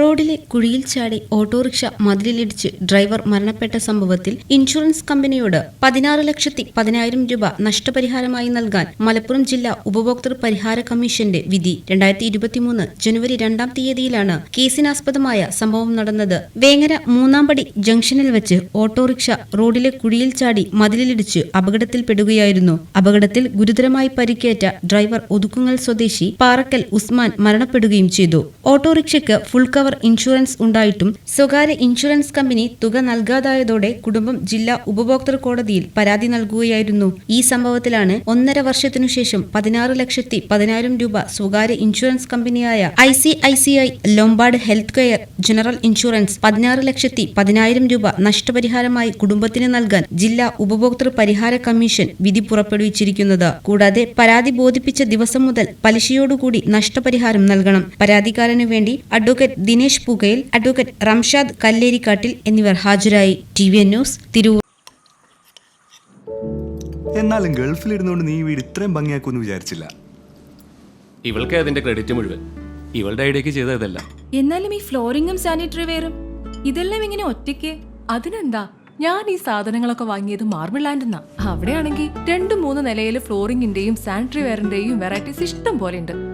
റോഡിലെ കുഴിയിൽ ചാടി ഓട്ടോറിക്ഷ മതിലിലിടിച്ച് ഡ്രൈവർ മരണപ്പെട്ട സംഭവത്തിൽ ഇൻഷുറൻസ് കമ്പനിയോട് പതിനാറ് ലക്ഷത്തി പതിനായിരം രൂപ നഷ്ടപരിഹാരമായി നൽകാൻ മലപ്പുറം ജില്ലാ ഉപഭോക്തൃ പരിഹാര കമ്മീഷന്റെ വിധി രണ്ടായിരത്തി ഇരുപത്തിമൂന്ന് ജനുവരി രണ്ടാം തീയതിയിലാണ് കേസിനാസ്പദമായ സംഭവം നടന്നത്. വേങ്ങര മൂന്നാംപടി ജംഗ്ഷനിൽ വെച്ച് ഓട്ടോറിക്ഷ റോഡിലെ കുഴിയിൽ ചാടി മതിലിലിടിച്ച് അപകടത്തിൽപ്പെടുകയായിരുന്നു. അപകടത്തിൽ ഗുരുതരമായി പരിക്കേറ്റ ഡ്രൈവർ ഒതുക്കുങ്ങൽ സ്വദേശി പാറക്കൽ ഉസ്മാൻ മരണപ്പെടുകയും ചെയ്തു. ഓട്ടോറിക്ഷയ്ക്ക് ഫുൾ കവർ ഇൻഷുറൻസ് ഉണ്ടായിട്ടും സ്വകാര്യ ഇൻഷുറൻസ് കമ്പനി തുക നൽകാതായതോടെ കുടുംബം ജില്ലാ ഉപഭോക്തൃ കോടതിയിൽ പരാതി നൽകുകയായിരുന്നു. ഈ സംഭവത്തിലാണ് ഒന്നര വർഷത്തിനുശേഷം പതിനാറ് ലക്ഷത്തി പതിനായിരം രൂപ സ്വകാര്യ ഇൻഷുറൻസ് കമ്പനിയായ I C I C I Lombard health care general insurance പതിനാറ് ലക്ഷത്തി പതിനായിരം രൂപ നഷ്ടപരിഹാരമായി കുടുംബത്തിന് നൽകാൻ ജില്ലാ ഉപഭോക്തൃ പരിഹാര കമ്മീഷൻ വിധി പുറപ്പെടുവിച്ചിരിക്കുന്നത്. കൂടാതെ പരാതി ബോധിപ്പിച്ച ദിവസം മുതൽ പലിശയോടുകൂടി നഷ്ടപരിഹാരം നൽകണം. പരാതിക്കാരന് വേണ്ടി അഡ്വക്കേറ്റ് ദിനേശ് പുകയിൽ അഡ്വക്കേറ്റ് റംഷാദ് കല്ലേരിക്കാട്ടിൽ എന്നിവർ ഹാജരായി. T V N news Tirur. എന്നാലും ഗൾഫിൽ ഇരുന്നുകൊണ്ട് നീ വീട് ഇത്രയും ഭംഗിയാക്കുമെന്ന് വിചാരിച്ചില്ല. ഇവൾക്ക് അതിന്റെ ക്രെഡിറ്റ് മുഴുവൻ. ഇവളുടെ ഐഡിയക്ക് ചെയ്തതല്ല എന്നാലും ഈ ഫ്ലോറിംഗും സാനിറ്ററി വെയറും ഇതെല്ലാം ഇങ്ങനെ ഒറ്റയ്ക്ക്? അതിനെന്താ? ഞാൻ ഈ സാധനങ്ങളൊക്കെ വാങ്ങിയത് മാർബിൾ ലാൻഡ് എന്നാ അവിടെയാണെങ്കിൽ രണ്ടു മൂന്ന് നിലയിൽ ഫ്ലോറിംഗിന്റെയും സാനിറ്ററി വെയറിന്റെയും വെറൈറ്റീസ് ഇഷ്ടം പോലെ ഉണ്ട്.